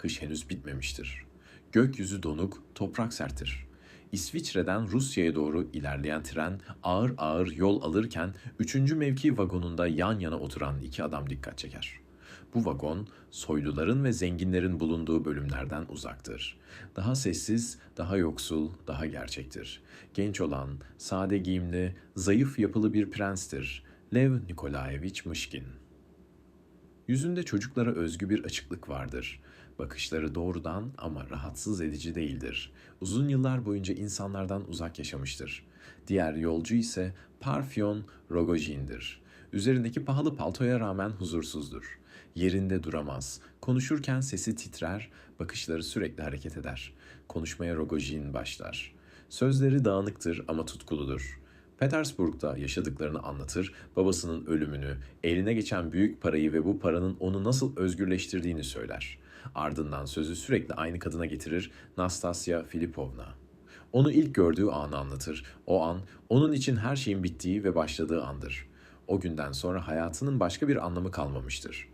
Kış henüz bitmemiştir. Gökyüzü donuk, toprak serttir. İsviçre'den Rusya'ya doğru ilerleyen tren ağır ağır yol alırken üçüncü mevki vagonunda yan yana oturan iki adam dikkat çeker. Bu vagon soyluların ve zenginlerin bulunduğu bölümlerden uzaktır. Daha sessiz, daha yoksul, daha gerçektir. Genç olan, sade giyimli, zayıf yapılı bir prenstir. Lev Nikolaevich Mışkin. Yüzünde çocuklara özgü bir açıklık vardır. Bakışları doğrudan ama rahatsız edici değildir. Uzun yıllar boyunca insanlardan uzak yaşamıştır. Diğer yolcu ise Parfyon Rogojin'dir. Üzerindeki pahalı paltoya rağmen huzursuzdur. Yerinde duramaz. Konuşurken sesi titrer, bakışları sürekli hareket eder. Konuşmaya Rogojin başlar. Sözleri dağınıktır ama tutkuludur. Petersburg'da yaşadıklarını anlatır, babasının ölümünü, eline geçen büyük parayı ve bu paranın onu nasıl özgürleştirdiğini söyler. Ardından sözü sürekli aynı kadına getirir, Nastasya Filipovna. Onu ilk gördüğü anı anlatır. O an onun için her şeyin bittiği ve başladığı andır. O günden sonra hayatının başka bir anlamı kalmamıştır.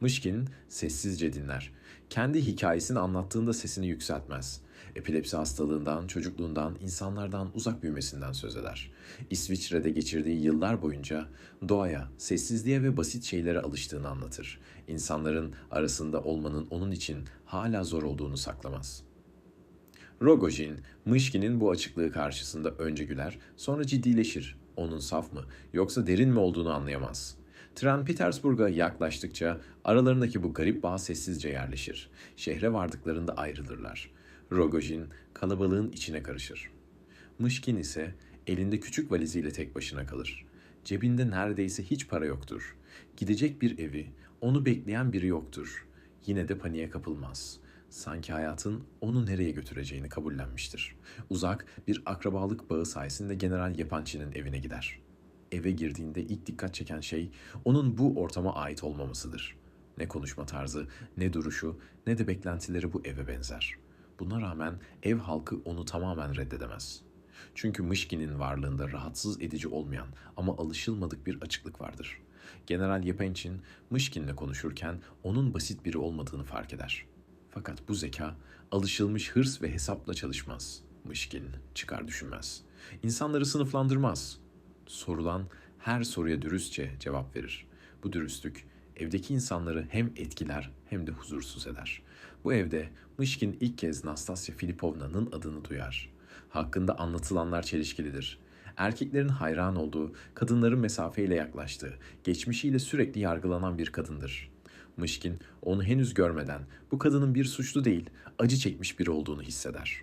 Mışkin sessizce dinler. Kendi hikayesini anlattığında sesini yükseltmez. Epilepsi hastalığından, çocukluğundan, insanlardan uzak büyümesinden söz eder. İsviçre'de geçirdiği yıllar boyunca doğaya, sessizliğe ve basit şeylere alıştığını anlatır. İnsanların arasında olmanın onun için hala zor olduğunu saklamaz. Rogojin, Mışkin'in bu açıklığı karşısında önce güler, sonra ciddileşir. Onun saf mı yoksa derin mi olduğunu anlayamaz. Tren Petersburg'a yaklaştıkça aralarındaki bu garip bağ sessizce yerleşir. Şehre vardıklarında ayrılırlar. Rogojin kalabalığın içine karışır. Mışkin ise elinde küçük valiziyle tek başına kalır. Cebinde neredeyse hiç para yoktur. Gidecek bir evi, onu bekleyen biri yoktur. Yine de paniğe kapılmaz. Sanki hayatın onu nereye götüreceğini kabullenmiştir. Uzak bir akrabalık bağı sayesinde General Yapançi'nin evine gider. Eve girdiğinde ilk dikkat çeken şey onun bu ortama ait olmamasıdır. Ne konuşma tarzı, ne duruşu, ne de beklentileri bu eve benzer. Buna rağmen ev halkı onu tamamen reddedemez. Çünkü Mışkin'in varlığında rahatsız edici olmayan ama alışılmadık bir açıklık vardır. General Yepençin Mışkin'le konuşurken onun basit biri olmadığını fark eder. Fakat bu zeka alışılmış hırs ve hesapla çalışmaz. Mışkin çıkar düşünmez. İnsanları sınıflandırmaz. Sorulan her soruya dürüstçe cevap verir. Bu dürüstlük evdeki insanları hem etkiler hem de huzursuz eder. Bu evde Mışkin ilk kez Nastasya Filipovna'nın adını duyar. Hakkında anlatılanlar çelişkilidir. Erkeklerin hayran olduğu, kadınların mesafeyle yaklaştığı, geçmişiyle sürekli yargılanan bir kadındır. Mışkin onu henüz görmeden bu kadının bir suçlu değil, acı çekmiş biri olduğunu hisseder.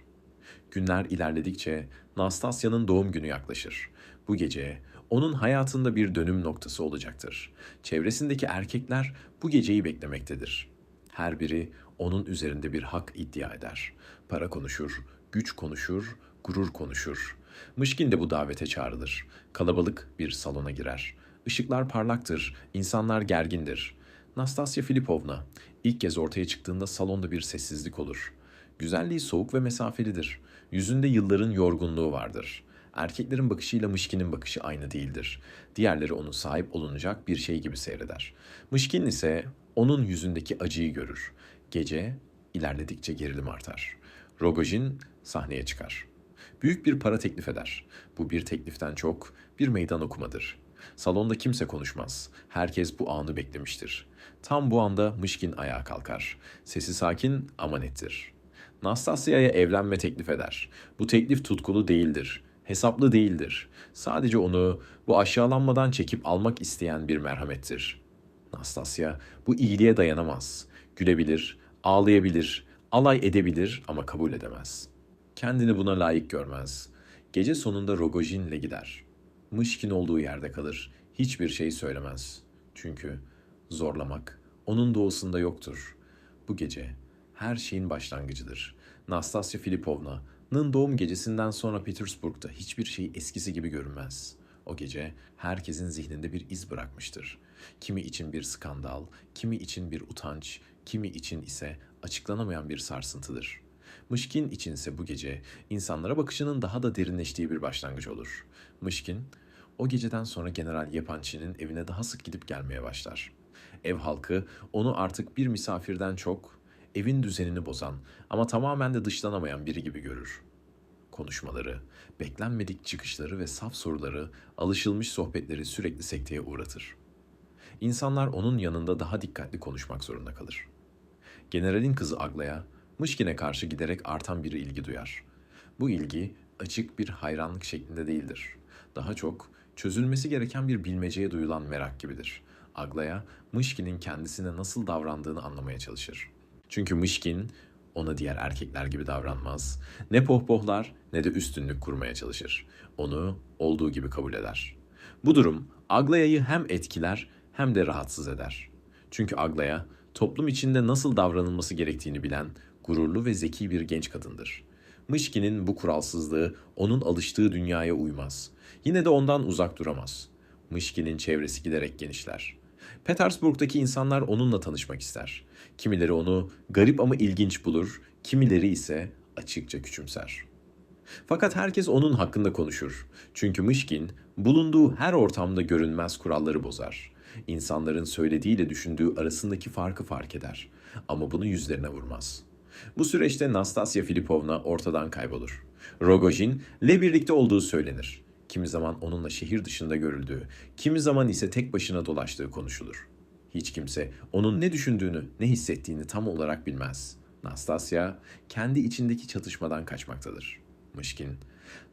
Günler ilerledikçe Nastasya'nın doğum günü yaklaşır. Bu gece onun hayatında bir dönüm noktası olacaktır. Çevresindeki erkekler bu geceyi beklemektedir. Her biri onun üzerinde bir hak iddia eder. Para konuşur, güç konuşur, gurur konuşur. Mışkin de bu davete çağrılır. Kalabalık bir salona girer. Işıklar parlaktır, insanlar gergindir. Nastasya Filipovna ilk kez ortaya çıktığında salonda bir sessizlik olur. Güzelliği soğuk ve mesafelidir. Yüzünde yılların yorgunluğu vardır. Erkeklerin bakışıyla Mışkin'in bakışı aynı değildir. Diğerleri onu sahip olunacak bir şey gibi seyreder. Mışkin ise onun yüzündeki acıyı görür. Gece ilerledikçe gerilim artar. Rogojin sahneye çıkar. Büyük bir para teklif eder. Bu bir tekliften çok bir meydan okumadır. Salonda kimse konuşmaz. Herkes bu anı beklemiştir. Tam bu anda Mışkin ayağa kalkar. Sesi sakin ama nettir. Nastasya'ya evlenme teklif eder. Bu teklif tutkulu değildir. Hesaplı değildir. Sadece onu bu aşağılanmadan çekip almak isteyen bir merhamettir. Nastasya bu iyiliğe dayanamaz. Gülebilir, ağlayabilir, alay edebilir ama kabul edemez. Kendini buna layık görmez. Gece sonunda Rogojin'le gider. Mışkin olduğu yerde kalır. Hiçbir şey söylemez. Çünkü zorlamak onun doğusunda yoktur. Bu gece her şeyin başlangıcıdır. Nastasya Filipovna'nın doğum gecesinden sonra Petersburg'da hiçbir şey eskisi gibi görünmez. O gece herkesin zihninde bir iz bırakmıştır. Kimi için bir skandal, kimi için bir utanç, kimi için ise açıklanamayan bir sarsıntıdır. Mışkin içinse bu gece insanlara bakışının daha da derinleştiği bir başlangıç olur. Mışkin, o geceden sonra General Yepançi'nin evine daha sık gidip gelmeye başlar. Ev halkı onu artık bir misafirden çok evin düzenini bozan ama tamamen de dışlanamayan biri gibi görür. Konuşmaları, beklenmedik çıkışları ve saf soruları, alışılmış sohbetleri sürekli sekteye uğratır. İnsanlar onun yanında daha dikkatli konuşmak zorunda kalır. Generalin kızı Agla'ya, Mışkin'e karşı giderek artan bir ilgi duyar. Bu ilgi açık bir hayranlık şeklinde değildir. Daha çok çözülmesi gereken bir bilmeceye duyulan merak gibidir. Aglaya, Mışkin'in kendisine nasıl davrandığını anlamaya çalışır. Çünkü Mışkin ona diğer erkekler gibi davranmaz. Ne pohpohlar ne de üstünlük kurmaya çalışır. Onu olduğu gibi kabul eder. Bu durum Aglaya'yı hem etkiler hem de rahatsız eder. Çünkü Aglaya toplum içinde nasıl davranılması gerektiğini bilen gururlu ve zeki bir genç kadındır. Mışkin'in bu kuralsızlığı onun alıştığı dünyaya uymaz. Yine de ondan uzak duramaz. Mışkin'in çevresi giderek genişler. Petersburg'daki insanlar onunla tanışmak ister. Kimileri onu garip ama ilginç bulur, kimileri ise açıkça küçümser. Fakat herkes onun hakkında konuşur. Çünkü Mışkin bulunduğu her ortamda görünmez kuralları bozar. İnsanların söylediğiyle düşündüğü arasındaki farkı fark eder. Ama bunu yüzlerine vurmaz. Bu süreçte Nastasya Filipovna ortadan kaybolur. Rogojin ile birlikte olduğu söylenir. Kimi zaman onunla şehir dışında görüldüğü, kimi zaman ise tek başına dolaştığı konuşulur. Hiç kimse onun ne düşündüğünü, ne hissettiğini tam olarak bilmez. Nastasya kendi içindeki çatışmadan kaçmaktadır. Mışkin,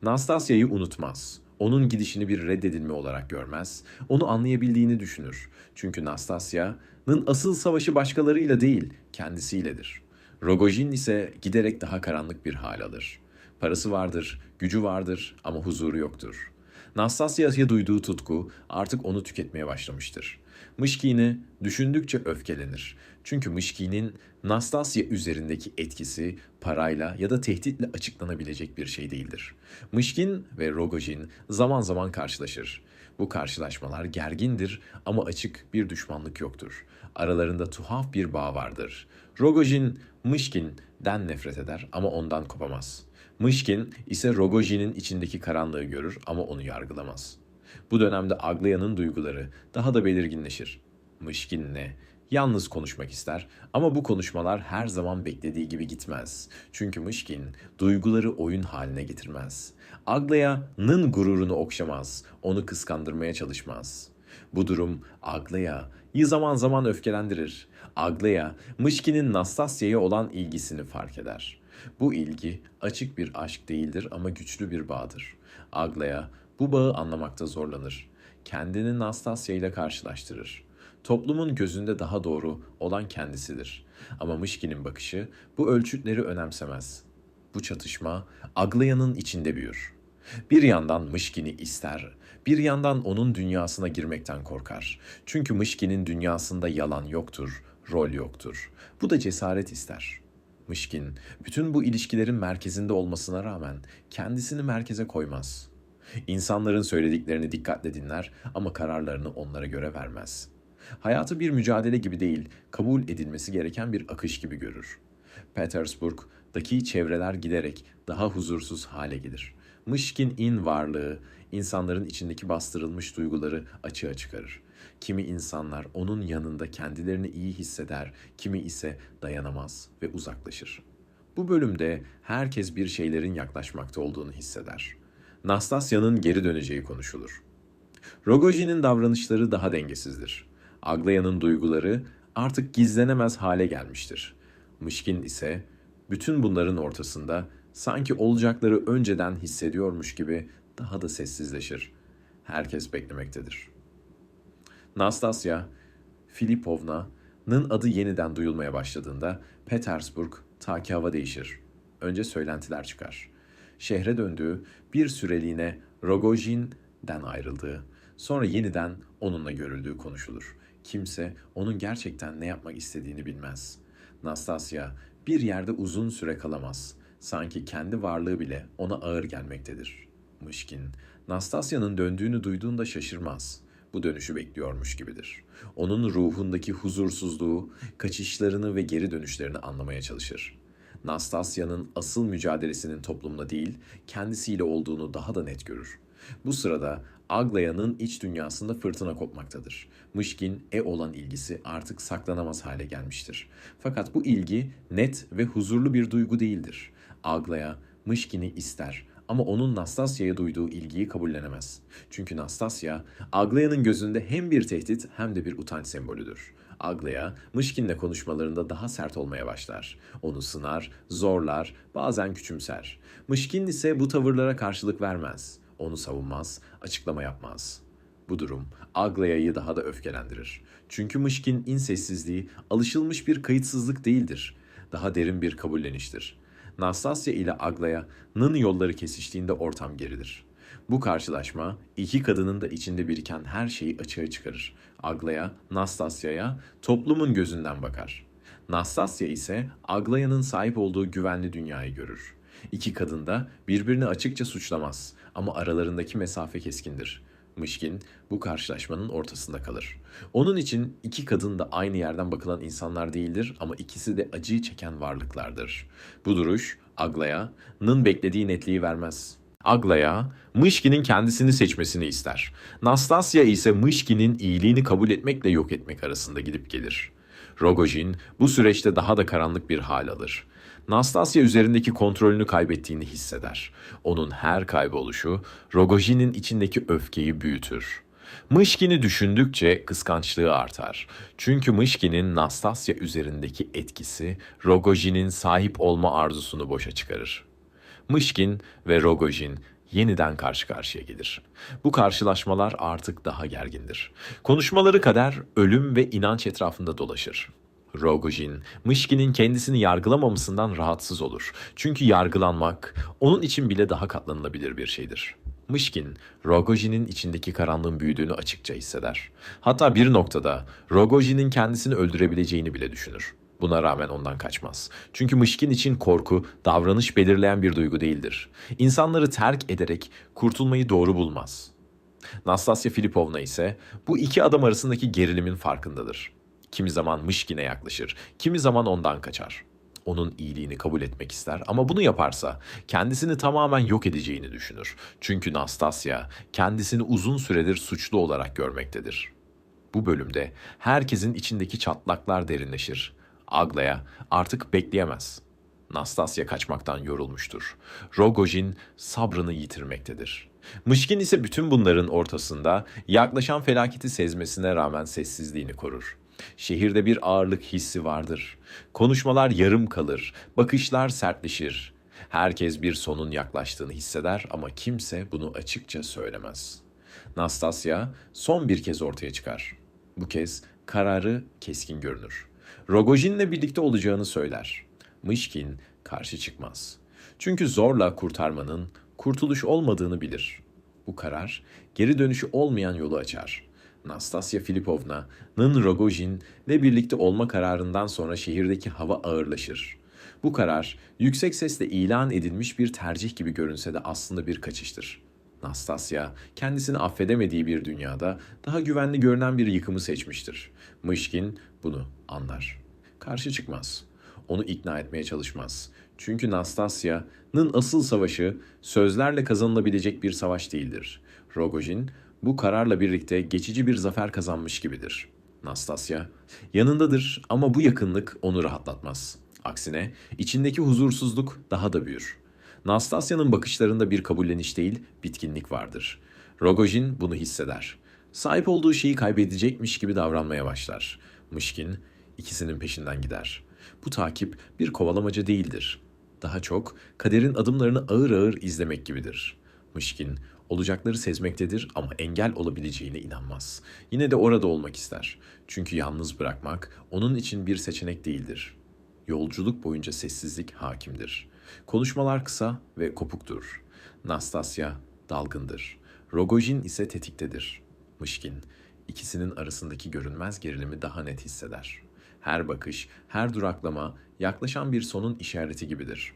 Nastasya'yı unutmaz. Onun gidişini bir reddedilme olarak görmez. Onu anlayabildiğini düşünür. Çünkü Nastasya'nın asıl savaşı başkalarıyla değil, kendisiyledir. Rogojin ise giderek daha karanlık bir hal alır. Parası vardır, gücü vardır ama huzuru yoktur. Nastasya'ya duyduğu tutku artık onu tüketmeye başlamıştır. Mışkin'i düşündükçe öfkelenir. Çünkü Mışkin'in Nastasya üzerindeki etkisi parayla ya da tehditle açıklanabilecek bir şey değildir. Mışkin ve Rogojin zaman zaman karşılaşır. Bu karşılaşmalar gergindir ama açık bir düşmanlık yoktur. Aralarında tuhaf bir bağ vardır. Rogojin Mışkin'den nefret eder ama ondan kopamaz. Mışkin ise Rogojin'in içindeki karanlığı görür ama onu yargılamaz. Bu dönemde Aglaya'nın duyguları daha da belirginleşir. Mışkin'le yalnız konuşmak ister ama bu konuşmalar her zaman beklediği gibi gitmez. Çünkü Mışkin duyguları oyun haline getirmez. Aglaya'nın gururunu okşamaz, onu kıskandırmaya çalışmaz. Bu durum Aglaya'yı zaman zaman öfkelendirir. Aglaya, Mışkin'in Nastasya'ya olan ilgisini fark eder. Bu ilgi açık bir aşk değildir ama güçlü bir bağdır. Aglaya bu bağı anlamakta zorlanır. Kendini Nastasya ile karşılaştırır. Toplumun gözünde daha doğru olan kendisidir. Ama Mışkin'in bakışı bu ölçütleri önemsemez. Bu çatışma Aglaya'nın içinde büyür. Bir yandan Mışkin'i ister, bir yandan onun dünyasına girmekten korkar. Çünkü Mışkin'in dünyasında yalan yoktur, rol yoktur. Bu da cesaret ister. Mışkin, bütün bu ilişkilerin merkezinde olmasına rağmen kendisini merkeze koymaz. İnsanların söylediklerini dikkatle dinler ama kararlarını onlara göre vermez. Hayatı bir mücadele gibi değil, kabul edilmesi gereken bir akış gibi görür. Petersburg'daki çevreler giderek daha huzursuz hale gelir. Mışkin'in varlığı insanların içindeki bastırılmış duyguları açığa çıkarır. Kimi insanlar onun yanında kendilerini iyi hisseder, kimi ise dayanamaz ve uzaklaşır. Bu bölümde herkes bir şeylerin yaklaşmakta olduğunu hisseder. Nastasya'nın geri döneceği konuşulur. Rogojin'in davranışları daha dengesizdir. Aglaya'nın duyguları artık gizlenemez hale gelmiştir. Mışkin ise bütün bunların ortasında sanki olacakları önceden hissediyormuş gibi daha da sessizleşir. Herkes beklemektedir. Nastasya Filipovna'nın adı yeniden duyulmaya başladığında Petersburg taki hava değişir. Önce söylentiler çıkar. Şehre döndüğü, bir süreliğine Rogojin'den ayrıldığı, sonra yeniden onunla görüldüğü konuşulur. Kimse onun gerçekten ne yapmak istediğini bilmez. Nastasya bir yerde uzun süre kalamaz. Sanki kendi varlığı bile ona ağır gelmektedir. Mışkin, Nastasya'nın döndüğünü duyduğunda şaşırmaz. Bu dönüşü bekliyormuş gibidir. Onun ruhundaki huzursuzluğu, kaçışlarını ve geri dönüşlerini anlamaya çalışır. Nastasya'nın asıl mücadelesinin toplumla değil, kendisiyle olduğunu daha da net görür. Bu sırada Aglaya'nın iç dünyasında fırtına kopmaktadır. Mışkin E olan ilgisi artık saklanamaz hale gelmiştir. Fakat bu ilgi net ve huzurlu bir duygu değildir. Aglaya Mışkin'i ister ama onun Nastasya'ya duyduğu ilgiyi kabullenemez. Çünkü Nastasya, Aglaya'nın gözünde hem bir tehdit hem de bir utanç sembolüdür. Aglaya, Mışkin'le konuşmalarında daha sert olmaya başlar. Onu sınar, zorlar, bazen küçümser. Mışkin ise bu tavırlara karşılık vermez. Onu savunmaz, açıklama yapmaz. Bu durum Aglaya'yı daha da öfkelendirir. Çünkü Mışkin insessizliği alışılmış bir kayıtsızlık değildir. Daha derin bir kabulleniştir. Nastasya ile Aglaya'nın yolları kesiştiğinde ortam gerilir. Bu karşılaşma iki kadının da içinde biriken her şeyi açığa çıkarır. Aglaya, Nastasya'ya toplumun gözünden bakar. Nastasya ise Aglaya'nın sahip olduğu güvenli dünyayı görür. İki kadın da birbirini açıkça suçlamaz ama aralarındaki mesafe keskindir. Mışkin bu karşılaşmanın ortasında kalır. Onun için iki kadın da aynı yerden bakılan insanlar değildir ama ikisi de acıyı çeken varlıklardır. Bu duruş Aglaya'nın beklediği netliği vermez. Aglaya, Mışkin'in kendisini seçmesini ister. Nastasya ise Mışkin'in iyiliğini kabul etmekle yok etmek arasında gidip gelir. Rogojin bu süreçte daha da karanlık bir hal alır. Nastasya üzerindeki kontrolünü kaybettiğini hisseder. Onun her kayboluşu Rogojin'in içindeki öfkeyi büyütür. Mışkin'i düşündükçe kıskançlığı artar. Çünkü Mışkin'in Nastasya üzerindeki etkisi Rogojin'in sahip olma arzusunu boşa çıkarır. Mışkin ve Rogojin yeniden karşı karşıya gelir. Bu karşılaşmalar artık daha gergindir. Konuşmaları kader, ölüm ve inanç etrafında dolaşır. Rogojin, Mışkin'in kendisini yargılamamasından rahatsız olur. Çünkü yargılanmak onun için bile daha katlanılabilir bir şeydir. Mışkin, Rogojin'in içindeki karanlığın büyüdüğünü açıkça hisseder. Hatta bir noktada Rogojin'in kendisini öldürebileceğini bile düşünür. Buna rağmen ondan kaçmaz. Çünkü Mışkin için korku, davranış belirleyen bir duygu değildir. İnsanları terk ederek kurtulmayı doğru bulmaz. Nastasya Filipovna ise bu iki adam arasındaki gerilimin farkındadır. Kimi zaman Mışkin'e yaklaşır, kimi zaman ondan kaçar. Onun iyiliğini kabul etmek ister ama bunu yaparsa kendisini tamamen yok edeceğini düşünür. Çünkü Nastasya kendisini uzun süredir suçlu olarak görmektedir. Bu bölümde herkesin içindeki çatlaklar derinleşir. Aglaya artık bekleyemez. Nastasya kaçmaktan yorulmuştur. Rogojin sabrını yitirmektedir. Mışkin ise bütün bunların ortasında yaklaşan felaketi sezmesine rağmen sessizliğini korur. Şehirde bir ağırlık hissi vardır. Konuşmalar yarım kalır, bakışlar sertleşir. Herkes bir sonun yaklaştığını hisseder ama kimse bunu açıkça söylemez. Nastasya son bir kez ortaya çıkar. Bu kez kararı keskin görünür. Rogojin'le birlikte olacağını söyler. Mışkin karşı çıkmaz. Çünkü zorla kurtarmanın kurtuluş olmadığını bilir. Bu karar geri dönüşü olmayan yolu açar. Nastasya Filipovna'nın Rogojin'le birlikte olma kararından sonra şehirdeki hava ağırlaşır. Bu karar yüksek sesle ilan edilmiş bir tercih gibi görünse de aslında bir kaçıştır. Nastasya kendisini affedemediği bir dünyada daha güvenli görünen bir yıkımı seçmiştir. Mışkin bunu anlar. Karşı çıkmaz. Onu ikna etmeye çalışmaz. Çünkü Nastasya'nın asıl savaşı sözlerle kazanılabilecek bir savaş değildir. Rogojin bu kararla birlikte geçici bir zafer kazanmış gibidir. Nastasya yanındadır ama bu yakınlık onu rahatlatmaz. Aksine içindeki huzursuzluk daha da büyür. Nastasya'nın bakışlarında bir kabulleniş değil, bitkinlik vardır. Rogojin bunu hisseder. Sahip olduğu şeyi kaybedecekmiş gibi davranmaya başlar. Mışkin ikisinin peşinden gider. Bu takip bir kovalamaca değildir. Daha çok kaderin adımlarını ağır ağır izlemek gibidir. Mışkin olacakları sezmektedir ama engel olabileceğine inanmaz. Yine de orada olmak ister. Çünkü yalnız bırakmak onun için bir seçenek değildir. Yolculuk boyunca sessizlik hakimdir. Konuşmalar kısa ve kopuktur. Nastasya dalgındır. Rogojin ise tetiktedir. Mışkin ikisinin arasındaki görünmez gerilimi daha net hisseder. Her bakış, her duraklama yaklaşan bir sonun işareti gibidir.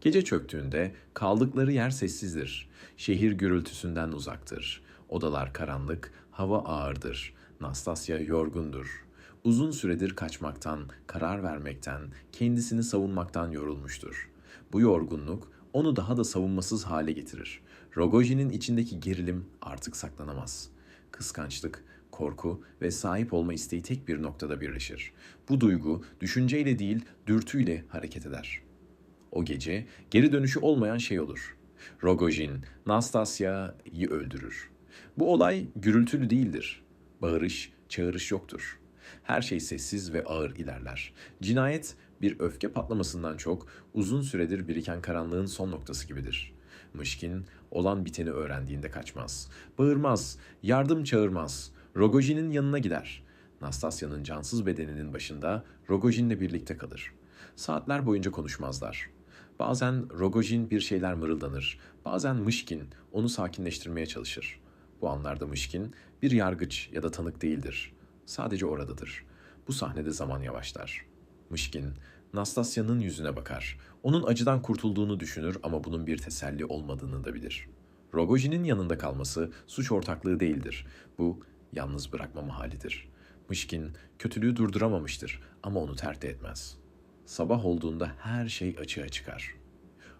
Gece çöktüğünde kaldıkları yer sessizdir. Şehir gürültüsünden uzaktır. Odalar karanlık, hava ağırdır. Nastasya yorgundur. Uzun süredir kaçmaktan, karar vermekten, kendisini savunmaktan yorulmuştur. Bu yorgunluk onu daha da savunmasız hale getirir. Rogojin'in içindeki gerilim artık saklanamaz. Kıskançlık, korku ve sahip olma isteği tek bir noktada birleşir. Bu duygu düşünceyle değil, dürtüyle hareket eder. O gece geri dönüşü olmayan şey olur. Rogojin, Nastasya'yı öldürür. Bu olay gürültülü değildir. Bağırış, çağırış yoktur. Her şey sessiz ve ağır ilerler. Cinayet bir öfke patlamasından çok uzun süredir biriken karanlığın son noktası gibidir. Mışkin olan biteni öğrendiğinde kaçmaz. Bağırmaz, yardım çağırmaz. Rogojin'in yanına gider. Nastasya'nın cansız bedeninin başında Rogojin'le birlikte kalır. Saatler boyunca konuşmazlar. Bazen Rogojin bir şeyler mırıldanır. Bazen Mışkin onu sakinleştirmeye çalışır. Bu anlarda Mışkin bir yargıç ya da tanık değildir. Sadece oradadır. Bu sahnede zaman yavaşlar. Mışkin, Nastasya'nın yüzüne bakar. Onun acıdan kurtulduğunu düşünür ama bunun bir teselli olmadığını da bilir. Rogojin'in yanında kalması suç ortaklığı değildir. Bu yalnız bırakmama halidir. Mışkin kötülüğü durduramamıştır ama onu terk etmez. Sabah olduğunda her şey açığa çıkar.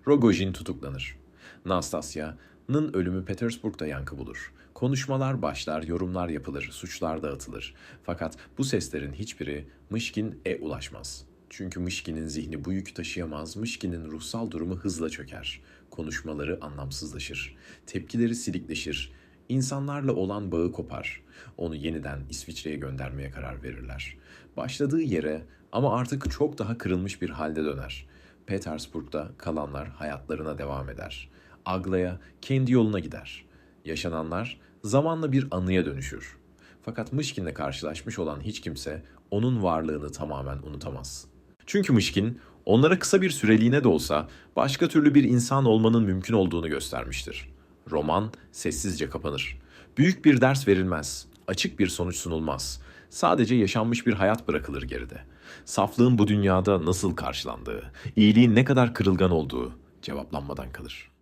Rogojin tutuklanır. Nastasya'nın ölümü Petersburg'da yankı bulur. Konuşmalar başlar, yorumlar yapılır, suçlar dağıtılır. Fakat bu seslerin hiçbiri Mışkin'e ulaşmaz. Çünkü Mışkin'in zihni bu yükü taşıyamaz, Mışkin'in ruhsal durumu hızla çöker. Konuşmaları anlamsızlaşır, tepkileri silikleşir, insanlarla olan bağı kopar. Onu yeniden İsviçre'ye göndermeye karar verirler. Başladığı yere ama artık çok daha kırılmış bir halde döner. Petersburg'da kalanlar hayatlarına devam eder. Aglaya kendi yoluna gider. Yaşananlar zamanla bir anıya dönüşür. Fakat Mışkin'le karşılaşmış olan hiç kimse onun varlığını tamamen unutamaz. Çünkü Mışkin onlara kısa bir süreliğine de olsa başka türlü bir insan olmanın mümkün olduğunu göstermiştir. Roman sessizce kapanır. Büyük bir ders verilmez, açık bir sonuç sunulmaz. Sadece yaşanmış bir hayat bırakılır geride. Saflığın bu dünyada nasıl karşılandığı, iyiliğin ne kadar kırılgan olduğu cevaplanmadan kalır.